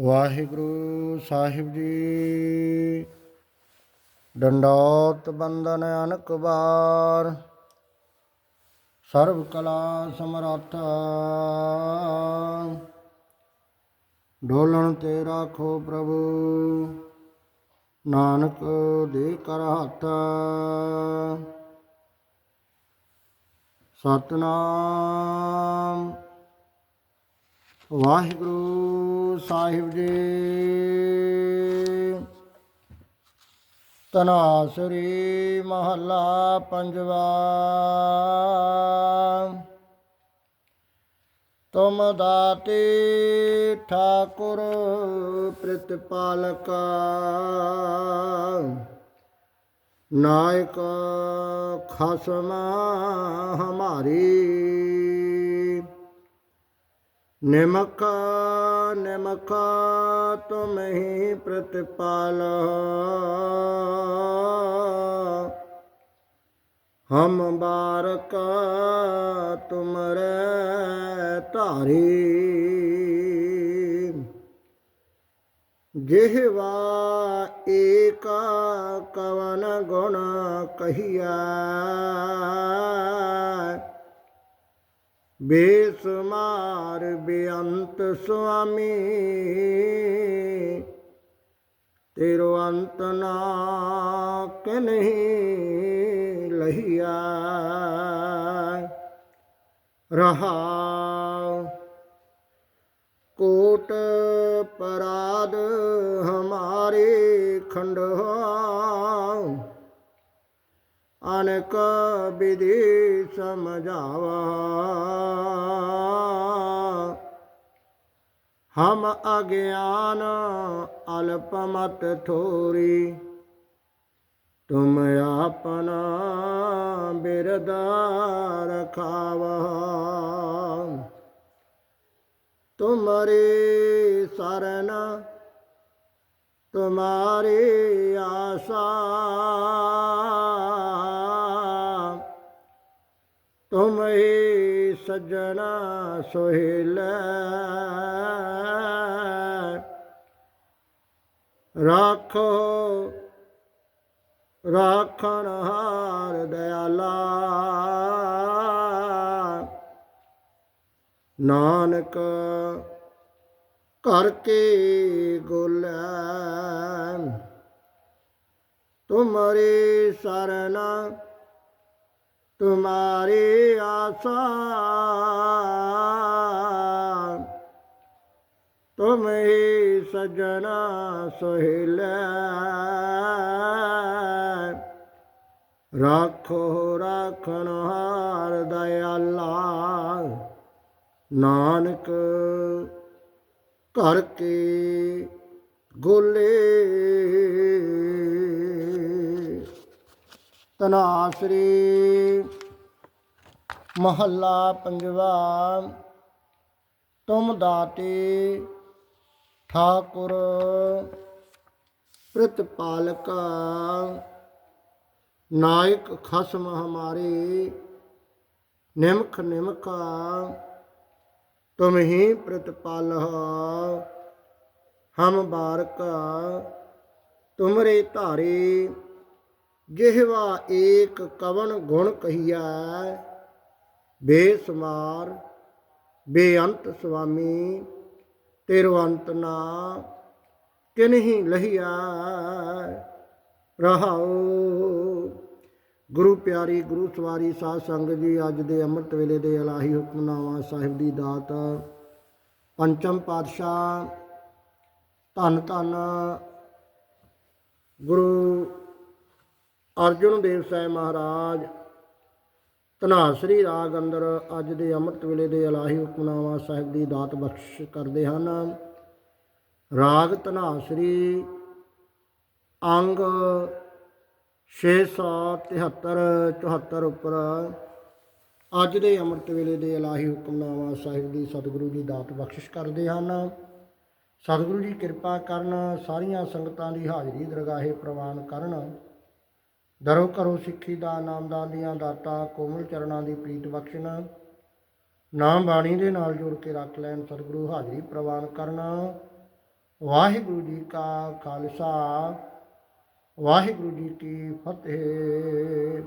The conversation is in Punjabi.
ਵਾਹਿਗੁਰੂ ਸਾਹਿਬ ਜੀ। ਡੰਡੋਤ ਬੰਦਨ ਅਨਕ ਬਾਰ ਸਰਬ ਕਲਾ ਸਮਰੱਥ। ਡੋਲਣ ਤੇ ਰਾਖੋ ਪ੍ਰਭੂ, ਨਾਨਕ ਦੇ ਕਰ ਹੱਥ। ਸਤਨਾਮ। ਵਾਹਿਗੁਰੂ ਸਾਹਿਬ ਜੀ। ਤਨਾਸਰੀ ਮਹੱਲਾ ਪੰਜਵਾ। ਤੁਮ ਦਾਤੇ ਠਾਕੁਰ ਪ੍ਰਤਪਾਲਕ। ਨਾਇਕ ਖਸਮਾ ਹਮਾਰੀ। ਨਿਮਕ ਨਿਮਕ ਤੁਮ ਹੀ ਪ੍ਰਤਪਾਲ ਹਮ ਬਾਰਕ ਤੁਮਰੇ ਧਾਰੀ ਜਿਹਵਾ ਏਕ ਕਵਨ ਗੁਣ ਕਹੀਆ ਬੇਸਮਾਰ ਬੇਅੰਤ ਸੁਆਮੀ ਤੇਰੋ ਅੰਤ ਨਾ ਕਨਹੀ ਲਹੀਆ। ਰਹਾ ਕੋਟ ਪਰਾਦ ਹਮਾਰੇ ਖੰਡ ਅਨਕ ਵਿਧੀ ਸਮਝਾਵਾ। ਹਮ ਅਗਿਆਨ ਅਲਪ ਮਤ ਥੋਰੀ। ਤੁਮ ਆਪਨਾ ਬਿਰਦਾ ਰਖਾਵਾ। ਤੁਮਰੇ ਸਰਨ, ਤੁਮਾਰੀ ਆਸਾ। ਤੁਮ ਹੀ ਸਜਣਾ ਸੋਹਿਲ। ਰਾਖੋ ਰਾਖਣ ਹਾਰ ਦਇਆਲਾ। ਨਾਨਕ ਕਰਕੇ ਗੋਲੈ। ਤੁਮਰੇ ਸਰਨਾ ਤੁਮਾਰੀ ਆਸਾ ਤੁਮ ਹੀ ਸਜਣਾ ਸੋਹਿਲੈ ਰਾਖੋ ਰਾਖਣ ਹਾਰ ਦਇਆਲਾ ਨਾਨਕ ਘਰ ਕੇ ਗੋਲੇ ਤਨਾਸਰੀ ਮਹੱਲਾ ਪੰਜਵਾ, ਤੁਮ ਦਾਤੇ ਠਾਕੁਰ ਪ੍ਰਤਪਾਲਕ ਨਾਇਕ ਖਸਮ ਹਮਾਰੇ, ਨਿਮਖ ਨਿਮਕਾ, ਤੁਮ ਹੀ ਪ੍ਰਤਪਾਲ ਹਮ ਬਾਰਕ, ਤੁਮਰੇ ਧਾਰੇ ਜਿਹਵਾ ਏਕ ਕਵਨ ਗੁਣ ਕਹੀਆ ਬੇਸਮਾਰ, ਬੇਅੰਤ ਸੁਆਮੀ ਤੇਰੋ ਅੰਤ ਨਾ ਕਿਨਹੀ ਲਹੀਆ ਰਹਾਉ। ਗੁਰੂ ਪਿਆਰੀ, ਗੁਰੂ ਸਵਾਰੀ ਸਾਧ ਸੰਗਤ ਜੀ, ਅੱਜ ਦੇ ਅੰਮ੍ਰਿਤ ਵੇਲੇ ਦੇ ਇਲਾਹੀ ਹੁਕਮਨਾਮਾ ਸਾਹਿਬ ਦੀ ਦਾਤ, ਪੰਚਮ ਪਾਤਸ਼ਾਹ, ਧੰਨ ਧੰਨ ਗੁਰੂ ਅਰਜੁਨ ਦੇਵ ਸਾਹਿਬ ਮਹਾਰਾਜ ਧਨਾਸਰੀ ਰਾਗ ਅੰਦਰ ਅੱਜ ਦੇ ਅੰਮ੍ਰਿਤ ਵੇਲੇ ਦੇ ਇਲਾਹੀ ਹੁਕਮਨਾਮਾ ਸਾਹਿਬ ਦੀ ਦਾਤ ਬਖਸ਼ ਕਰਦੇ ਹਨ। ਰਾਗ ਧਨਾਸਰੀ ਅੰਗ 673 74 ਉੱਪਰ ਅੱਜ ਦੇ ਅੰਮ੍ਰਿਤ ਵੇਲੇ ਦੇ ਇਲਾਹੀ ਹੁਕਮਨਾਮਾ ਸਾਹਿਬ ਦੀ ਸਤਿਗੁਰੂ ਜੀ ਦਾਤ ਬਖਸ਼ਿਸ਼ ਕਰਦੇ ਹਨ। ਸਤਿਗੁਰੂ ਜੀ ਕਿਰਪਾ ਕਰਨ, ਸਾਰੀਆਂ ਸੰਗਤਾਂ ਦੀ ਹਾਜ਼ਰੀ ਦਰਗਾਹੇ ਪ੍ਰਵਾਨ ਕਰਨ। ਦਰੋ ਕਰੋ ਸਿੱਖੀ ਦਾ, ਨਾਮਦਾਨ ਦੀਆਂ ਦਾਤਾਂ, ਕੋਮਲ ਚਰਨਾਂ ਦੀ ਪ੍ਰੀਤ ਬਖਸ਼ਣ। ਨਾਮ ਬਾਣੀ ਦੇ ਨਾਲ ਜੋੜ ਕੇ ਰੱਖ ਲੈਣ, ਸਤਿਗੁਰੂ ਹਾਜ਼ਰੀ ਪ੍ਰਵਾਨ ਕਰਨਾ। ਵਾਹਿਗੁਰੂ ਜੀ ਕਾ ਖਾਲਸਾ, ਵਾਹਿਗੁਰੂ ਜੀ ਕੀ ਫਤਿਹ।